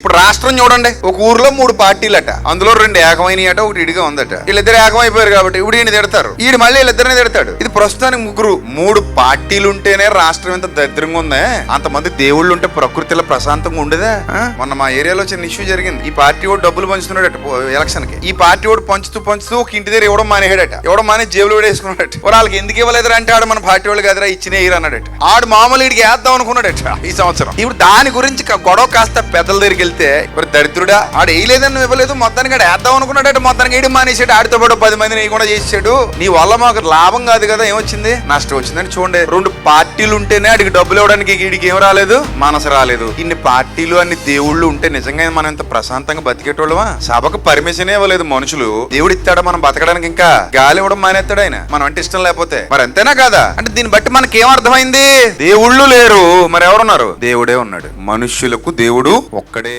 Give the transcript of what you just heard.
ఇప్పుడు రాష్ట్రం చూడండి. ఒక ఊర్లో మూడు పార్టీలట. అందులో రెండు ఏకమైనట అట ఒకటి ఇడిగా ఉందట. వీళ్ళిద్దరు ఏకమైపోయారు కాబట్టి ఇప్పుడు ఈయన తిడతారు. ఈయన మళ్ళీ వీళ్ళిద్దరిని తిడతాడు. ఇది ప్రస్తుతానికి ముగ్గురు. మూడు పార్టీలు ఉంటేనే రాష్ట్రం ఎంత దరిద్రంగా ఉందే? అంతమంది దేవుళ్ళు ఉంటే ప్రకృతిలో ప్రశాంతంగా ఉండేదా? ఆ? మొన్న మా ఏరియాలో చిన్న ఇష్యూ జరిగింది. ఈ పార్టీ వాడు డబ్బులు పంచుతున్నాడట ఎలక్షన్కి ఈ పార్టీ వాడు పంచుతూ పంచుతూ ఒక ఇంటి దగ్గర ఇవ్వడం మానేయడట ఇవ్వడం మానే జేబులో వేసుకున్నాడట. వాళ్ళకి ఎందుకు ఇవ్వలేదు అంటే ఆడు మన పార్టీ వాళ్ళు కదరా ఇచ్చిన ఇయ్యరు అన్నాడట ఆడు మామూలు ఇడికి వేద్దాం అనుకున్నాడట ఈ సంవత్సరం. ఇప్పుడు దాని గురించి గొడవ కాస్త పెద్దల దగ్గరికి వెళ్తే ఇప్పుడు దరిద్రుడా ఆడు వేయలేదని నువ్వు ఇవ్వలేదు మొత్తానికి ఆడు వేద్దాం అనుకున్నాడు మొత్తానికి వేయడం మానేసాడు ఆడితో పాటు పది మందిని కూడా చేసాడు నీ వల్ల మాకు లాభం కాదు కదా ఏమొచ్చింది? నష్టం వచ్చిందని చూడండి రెండు పార్టీలు ఉంటేనే ఆడికి డబ్బులు ఇవ్వడానికి వీడికి ఏం రాలేదు? మనసు రాలేదు. ఇన్ని పార్టీలు అన్ని దేవుళ్ళు ఉంటే నిజంగా మనం ఇంత ప్రశాంతంగా బతికేటోళ్ళమా? సభకు పర్మిషన్ ఇవ్వలేదు మనుషులు. దేవుడు ఇస్తాడు మనం బతకడానికి ఇంకా? గాలి ఇవ్వడం మానేస్తాడు ఆయన. మనం అంటే ఇష్టం లేకపోతే. మరి అంతేనా కాదా? అంటే దీన్ని బట్టి మనకి ఏం అర్థమైంది? దేవుళ్ళు లేరు. మరి ఎవరున్నారు? దేవుడే ఉన్నాడు. మనుష్యులకు దేవుడు ఒక్కడే